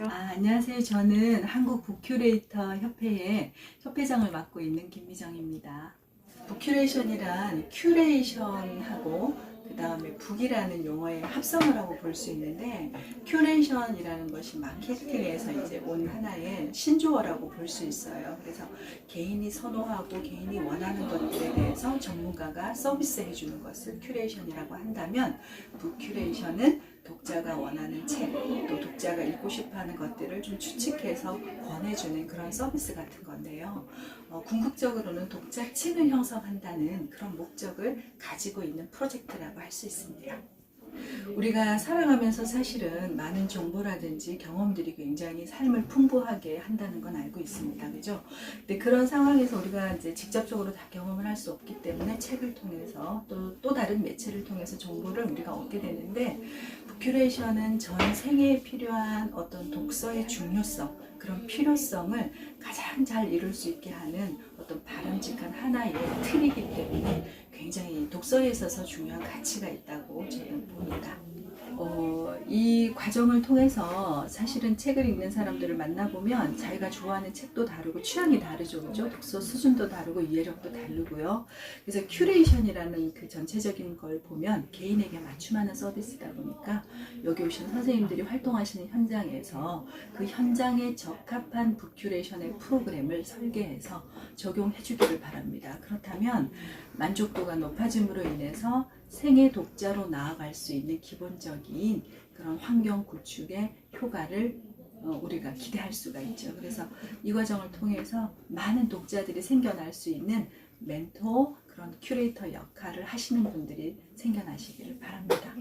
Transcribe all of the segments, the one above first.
아, 안녕하세요. 저는 한국 북큐레이터 협회의 협회장을 맡고 있는 김미정입니다. 북큐레이션이란 큐레이션하고 그 다음에 북이라는 용어의 합성을 하고 볼 수 있는데 큐레이션이라는 것이 마케팅에서 이제 온 하나의 신조어라고 볼 수 있어요. 그래서 개인이 선호하고 개인이 원하는 것들에 대해서 전문가가 서비스해 주는 것을 큐레이션이라고 한다면 북큐레이션은 독자가 원하는 책, 또 독자가 읽고 싶어 하는 것들을 좀 추측해서 권해주는 그런 서비스 같은 건데요. 어, 궁극적으로는 독자층을 형성한다는 그런 목적을 가지고 있는 프로젝트라고 할 수 있습니다. 우리가 살아가면서 사실은 많은 정보라든지 경험들이 굉장히 삶을 풍부하게 한다는 건 알고 있습니다. 그죠? 근데 그런 상황에서 우리가 이제 직접적으로 다 경험을 할 수 없기 때문에 책을 통해서 또, 또 다른 매체를 통해서 정보를 우리가 얻게 되는데 큐레이션은 전 생애에 필요한 어떤 독서의 중요성, 그런 필요성을 가장 잘 이룰 수 있게 하는 어떤 바람직한 하나의 틀이기 때문에 굉장히 독서에 있어서 중요한 가치가 있다고 저는 봅니다. 어, 이 과정을 통해서 사실은 책을 읽는 사람들을 만나보면 자기가 좋아하는 책도 다르고 취향이 다르죠. 그죠? 독서 수준도 다르고 이해력도 다르고요. 그래서 큐레이션이라는 그 전체적인 걸 보면 개인에게 맞춤하는 서비스다 보니까 여기 오신 선생님들이 활동하시는 현장에서 그 현장에 적합한 북큐레이션의 프로그램을 설계해서 적용해 주기를 바랍니다. 그렇다면 만족도가 높아짐으로 인해서 생애 독자로 나아갈 수 있는 기본적인 그런 환경 구축의 효과를 어, 우리가 기대할 수가 있죠. 그래서 이 과정을 통해서 많은 독자들이 생겨날 수 있는 멘토 그런 큐레이터 역할을 하시는 분들이 생겨나시기를 바랍니다.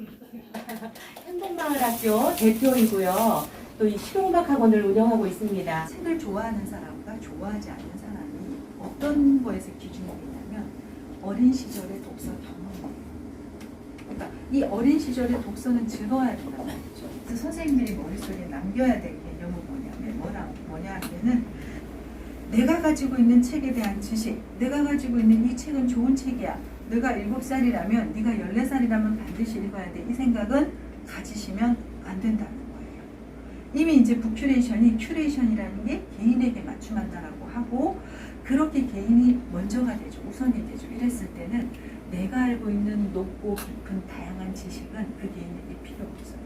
행복마을학교 대표이고요. 또 이 실용음악 학원을 운영하고 있습니다. 책을 좋아하는 사람과 좋아하지 않는 사람이 어떤 거에서 기준이 되냐면 어린 시절의 독서 경험이에요. 그러니까 이 어린 시절의 독서는 즐거워야 된다는 거죠. 그래서 선생님들이 머릿속에 남겨야 될 개념은 뭐냐면 뭐라, 뭐냐 하면은 내가 가지고 있는 책에 대한 지식, 내가 가지고 있는 이 책은 좋은 책이야. 내가 7살이라면 네가 14살이라면 반드시 읽어야 돼. 이 생각은 가지시면 안 된다는 거예요. 이미 이제 북큐레이션이 큐레이션이라는 게 개인에게 맞춤한다라고 하고 그렇게 개인이 먼저가 되죠. 우선이 되죠. 이랬을 때는 내가 알고 있는 높고 깊은 다양한 지식은 그 개인에게 필요 없어요.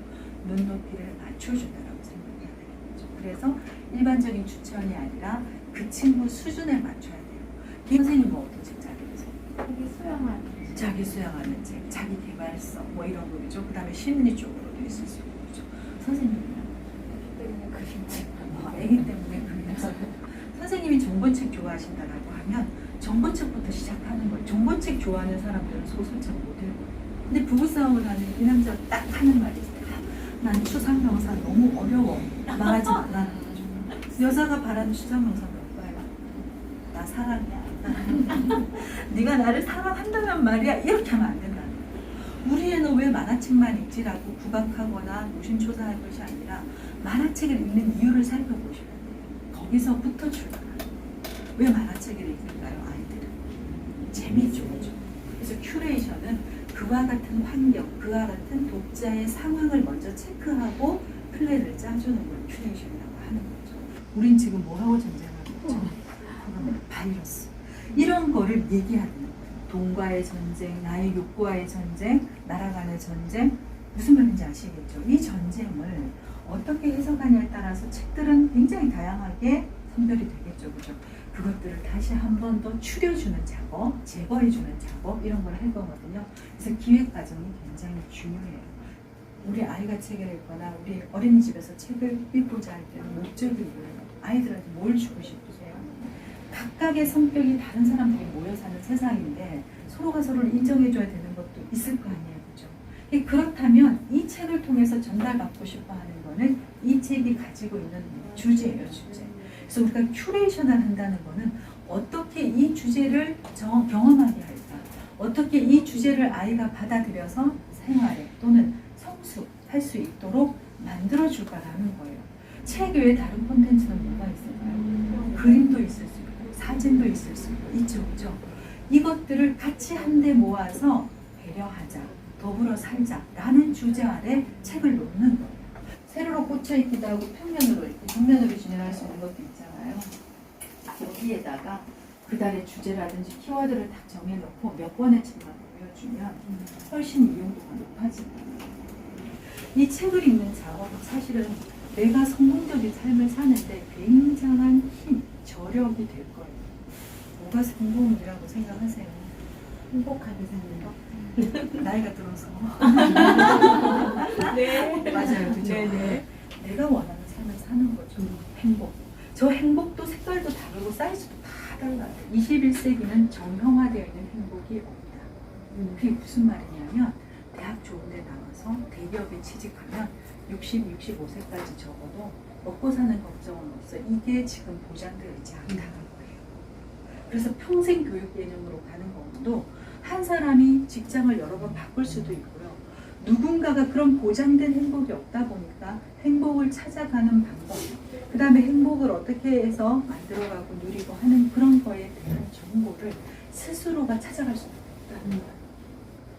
눈높이를 맞춰준다라고 생각해야 되는 거죠. 그래서 일반적인 추천이 아니라 그 친구 수준에 맞춰야 돼요. 선생님 뭐 어떤 책잘 읽으세요? 이게 수영하는 자기 수양하는 책, 자기 개발성 뭐 이런 거죠. 그 다음에 심리 쪽으로도 있을 수 있고 그죠. 선생님은요? 때문에 그림책 어, 애기 때문에 그래서 선생님이 정보책 좋아하신다라고 하면 정보책부터 시작하는 거예요. 정보책 좋아하는 사람들은 소설책 못 읽어요. 근데 부부싸움을 하는 이 남자 딱 하는 말이 있어요. 난 추상명사 너무 어려워. 말하지 말라는 거죠. 여자가 바라는 추상명사 사랑해. 네가 나를 사랑한다면 말이야. 이렇게 하면 안 된다는 거예요. 우리 애는 왜 만화책만 읽지라고 구박하거나 노심초사할 것이 아니라 만화책을 읽는 이유를 살펴보셔야 돼요. 거기서부터 출발하는 거예요. 왜 만화책을 읽을까요, 아이들은? 재미죠. 그래서 큐레이션은 그와 같은 환경, 그와 같은 독자의 상황을 먼저 체크하고 플랜을 짜주는 걸 큐레이션이라고 하는 거죠. 우린 지금 뭐하고 전쟁하고 있죠? 그러면 바이러스. 이런 거를 얘기하는. 돈과의 전쟁, 나의 욕구와의 전쟁, 나라 간의 전쟁. 무슨 말인지 아시겠죠? 이 전쟁을 어떻게 해석하냐에 따라서 책들은 굉장히 다양하게 선별이 되겠죠. 그죠? 그것들을 다시 한 번 더 추려주는 작업, 제거해주는 작업, 이런 걸 할 거거든요. 그래서 기획 과정이 굉장히 중요해요. 우리 아이가 책을 읽거나 우리 어린이집에서 책을 읽고자 할 때는 목적이 뭐예요? 아이들한테 뭘 주고 싶으세요? 각각의 성격이 다른 사람들이 모여 사는 세상인데 서로가 서로를 인정해줘야 되는 것도 있을 거 아니에요. 그죠? 예, 그렇다면 이 책을 통해서 전달받고 싶어 하는 거는 이 책이 가지고 있는 주제예요, 주제. 그래서 우리가 큐레이션을 한다는 거는 어떻게 이 주제를 정- 경험하게 할까? 어떻게 이 주제를 아이가 받아들여서 생활에 또는 성숙할 수 있도록 만들어줄까라는 거예요. 책 외에 다른 콘텐츠는 뭐가 있을까요? 그림도 있을 수 사진도 있을 수 있죠, 그죠? 이것들을 같이 한데 모아서 배려하자, 더불어 살자라는 주제 아래 책을 놓는 거예요. 세로로 꽂혀 있기도 하고 평면으로 이렇게 정면으로 진행할 수 있는 것도 있잖아요. 여기에다가 그 달의 주제라든지 키워드를 딱 정해놓고 몇 번의 책만 보여주면 훨씬 이용도가 높아집니다. 이 책을 읽는 작업은 사실은 내가 성공적인 삶을 사는데 굉장한 힘, 저력이 될 거예요. 뭐가 성공이라고 생각하세요? 행복하게 사는 거. 나이가 들어서. 네. 맞아요. 그죠? 네네. 내가 원하는 삶을 사는 거죠. 행복. 저 행복도 색깔도 다르고 사이즈도 다 달라요. 21세기는 정형화되어 있는 행복이 없다. 그게 무슨 말이냐면 대학 좋은 데 나와서 대기업에 취직하면 60, 65세까지 적어도 먹고 사는 걱정은 없어. 이게 지금 보장되어 있지 않다는 거예요. 그래서 평생 교육 개념으로 가는 것도 한 사람이 직장을 여러 번 바꿀 수도 있고요. 누군가가 그런 보장된 행복이 없다 보니까 행복을 찾아가는 방법, 그 다음에 행복을 어떻게 해서 만들어가고 누리고 하는 그런 거에 대한 정보를 스스로가 찾아갈 수 없다는 거예요.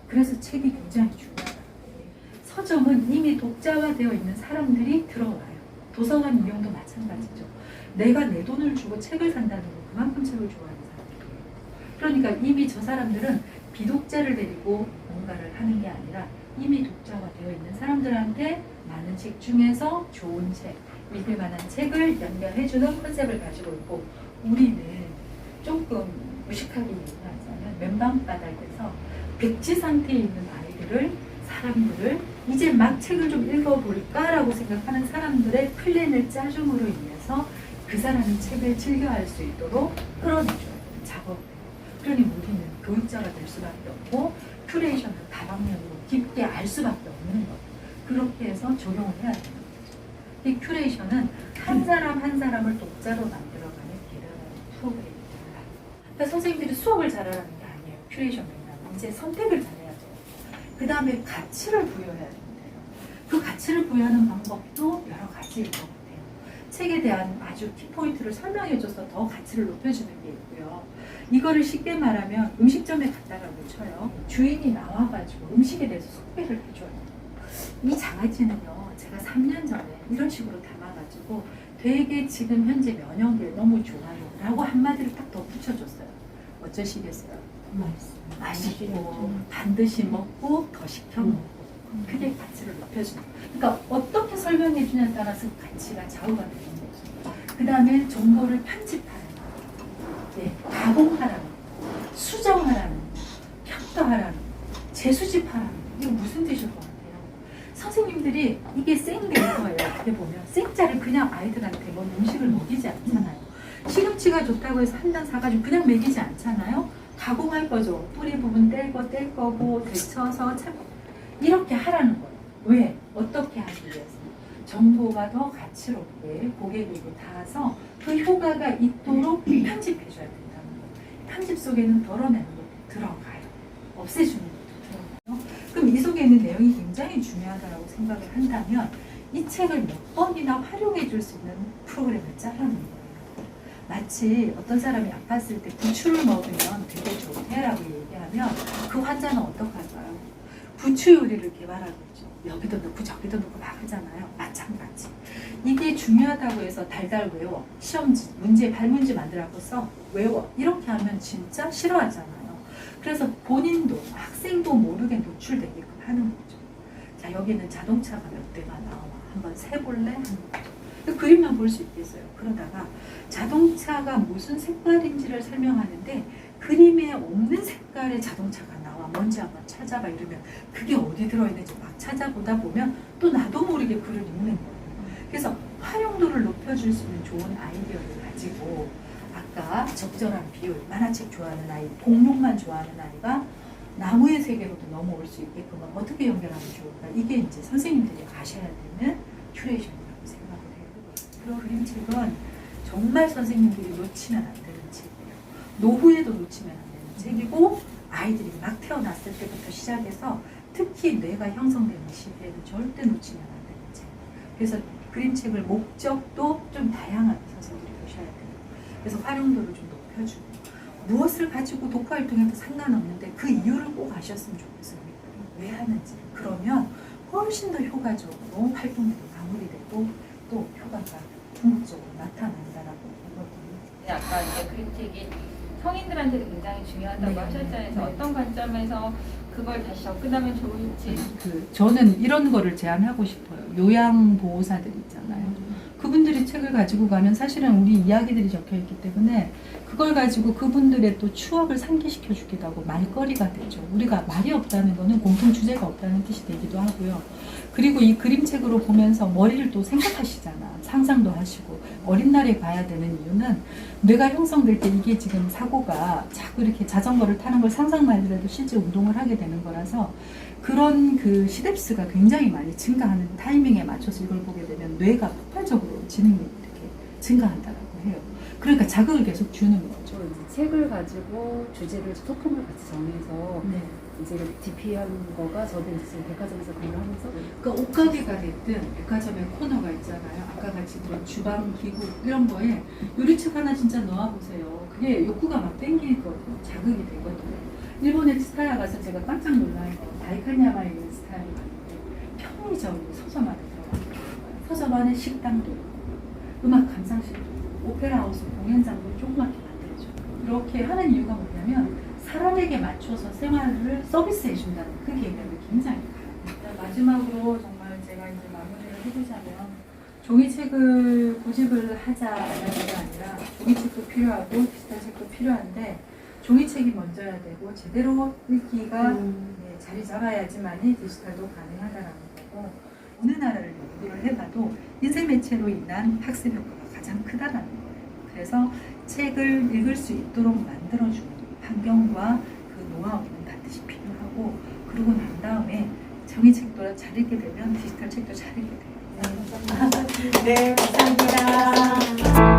그래서 책이 굉장히 중요하다. 서점은 이미 독자화되어 있는 사람들이 들어와요. 도서관 이용도 마찬가지죠. 내가 내 돈을 주고 책을 산다는 건 그만큼 책을 좋아하는 사람들이에요. 그러니까 이미 저 사람들은 비독자를 데리고 뭔가를 하는 게 아니라 이미 독자화되어 있는 사람들한테 많은 책 중에서 좋은 책, 믿을 만한 책을 연결해주는 컨셉을 가지고 있고 우리는 조금 무식하게 얘기하자면 맨방바닥에서 백지 상태에 있는 아이들을 사람들을 이제 막 책을 좀 읽어볼까라고 생각하는 사람들의 플랜을 짜줌으로 인해서 그 사람이 책을 즐겨할 수 있도록 끌어내줘요. 작업. 그러니 우리는 교육자가 될 수밖에 없고 큐레이션을 다방면으로 깊게 알 수밖에 없는 거예요. 그렇게 해서 적용을 해야 되는 거죠. 이 큐레이션은 한 사람 한 사람을 독자로 만들어가는 계량하는 프로그램이다. 그러니까 선생님들이 수업을 잘하라는 게 아니에요. 큐레이션 맥락. 이제 선택을 잘해야죠. 그 다음에 가치를 부여해야 된대요. 그 가치를 부여하는 방법도 여러 가지일 것 같아요. 책에 대한 아주 키포인트를 설명해줘서 더 가치를 높여주는 게 있고요. 이거를 쉽게 말하면 음식점에 갔다라고 쳐요. 주인이 나와가지고 음식에 대해서 소개를 해줘요. 이 장아찌는요, 제가 3년 전에 이런 식으로 담아가지고 되게 지금 현재 면역에 너무 좋아요. 라고 한마디를. 어쩌시겠어요? 맛있고 반드시 먹고 더 시켜 먹고 그게 가치를 높여주는 거예요. 그러니까 어떻게 설명해 주냐에 따라서 가치가 좌우가 되는 거죠. 그 다음에 정보를 편집하는 거, 네, 가공하라는 거, 수정하라는 거, 평가하라는 거, 재수집하라는 거. 이거 무슨 뜻일 것 같아요? 선생님들이 이게 생 데이터예요. 어떻게 보면 생짜를 그냥 아이들한테 뭐 음식을 먹이지 않잖아요. 시금치가 좋다고 해서 한 단 사가지고 그냥 먹이지 않잖아요. 가공할 거죠. 뿌리 부분 떼고 뗄 거고 데쳐서 참 이렇게 하라는 거예요. 왜? 어떻게 하기 위해서? 정보가 더 가치롭게 고객에게 닿아서 그 효과가 있도록 편집해 줘야 된다는 거예요. 편집 속에는 덜어내는 것도 들어가요. 없애주는 것도 들어가요. 그럼 이 속에 있는 내용이 굉장히 중요하다고 생각을 한다면 이 책을 몇 번이나 활용해 줄 수 있는 프로그램을 짜라는 거예요. 마치 어떤 사람이 아팠을 때 부추를 먹으면 되게 좋대라고 얘기하면 그 환자는 어떡할까요? 부추 요리를 개발하고 있죠. 여기도 넣고 저기도 넣고 막 하잖아요. 마찬가지. 이게 중요하다고 해서 달달 외워. 시험지, 문제, 발문제 만들라고 써. 외워. 이렇게 하면 진짜 싫어하잖아요. 그래서 본인도 학생도 모르게 노출되게끔 하는 거죠. 자, 여기는 자동차가 몇 대가 나와. 한번 세볼래? 하는 거죠. 그 그림만 볼 수 있겠어요. 그러다가 자동차가 무슨 색깔인지를 설명하는데 그림에 없는 색깔의 자동차가 나와 뭔지 한번 찾아봐 이러면 그게 어디 들어있는지 막 찾아보다 보면 또 나도 모르게 글을 읽는 거예요. 그래서 활용도를 높여줄 수 있는 좋은 아이디어를 가지고 아까 적절한 비율 만화책 좋아하는 아이 공룡만 좋아하는 아이가 나무의 세계로도 넘어올 수 있게끔 어떻게 연결하면 좋을까 이게 이제 선생님들이 아셔야 되는 큐레이션이라고 생각을 해요. 그런 그림 책은 정말 선생님들이 놓치면 안 되는 책이에요. 노후에도 놓치면 안 되는 책이고 아이들이 막 태어났을 때부터 시작해서 특히 뇌가 형성되는 시기에는 절대 놓치면 안 되는 책. 그래서 그림책을 목적도 좀 다양하게 선생님들이 보셔야 돼요. 그래서 활용도를 좀 높여주고 무엇을 가지고 독후활동해도 상관없는데 그 이유를 꼭 아셨으면 좋겠어요. 왜 하는지 그러면 훨씬 더 효과적으로 활동들이 마무리되고 또 효과가 궁극적으로 나타난다라고 보거든요. 아까 이제 그림책이 성인들한테도 굉장히 중요하다고 네. 하셨잖아요. 그래서 네. 어떤 관점에서 그걸 다시 접근하면 좋을지. 그 저는 이런 거를 제안하고 싶어요. 요양 보호사들 있잖아요. 그분들이 책을 가지고 가면 사실은 우리 이야기들이 적혀 있기 때문에 그걸 가지고 그분들의 또 추억을 상기시켜 주기도 하고 말거리가 되죠. 우리가 말이 없다는 거는 공통 주제가 없다는 뜻이 되기도 하고요. 그리고 이 그림책으로 보면서 머리를 또 생각하시잖아. 상상도 하시고 어린 날에 봐야 되는 이유는 뇌가 형성될 때 이게 지금 사고가 자꾸 이렇게 자전거를 타는 걸 상상만 해도 실제 운동을 하게 되는 거라서 그런 그 시뎁스가 굉장히 많이 증가하는 타이밍에 맞춰서 이걸 보게 되면 뇌가 폭발적으로 지능이 이렇게 증가한다라고 해요. 그러니까 자극을 계속 주는 거죠. 책을 가지고 주제를 소품을 같이 정해서 네. 이제 DP한 거가 저도 이제 백화점에서 그걸 하면서 그러니까 옷가게가 됐든 백화점에 코너가 있잖아요. 아까 같이 들은 주방 기구 이런 거에 요리책 하나 진짜 넣어 보세요. 그게 욕구가 막 땡기거든요. 자극이 되거든요. 일본의 스타야 가서 제가 깜짝 놀란 거 다이카니아마에 있는 스타야 갔는데 편의점이 서점 안에 안에 식당도 있고 음악 감상실도 있고 오페라 하우스 공연장도 조그맣게 만들어줘요. 이렇게 하는 이유가 뭐냐면 사람에게 맞춰서 생활을 서비스해 준다는 그 개념이 굉장히 강합니다. 마지막으로 정말 제가 이제 마무리를 해보자면 종이책을 고집을 하자라는 게 아니라 종이책도 필요하고 디지털 책도 필요한데 종이책이 먼저야 되고 제대로 읽기가 네, 자리 잡아야지만이 디지털도 가능하다라는 거고 어느 나라를 연구를 해봐도 인쇄 매체로 인한 학습 효과가 가장 크다라는 거예요. 그래서 책을 읽을 수 있도록 만들어주는 환경과 그 노하우는 반드시 필요하고 그러고 난 다음에 종이책도 잘 읽게 되면 디지털 책도 잘 읽게 돼요. 네, 감사합니다.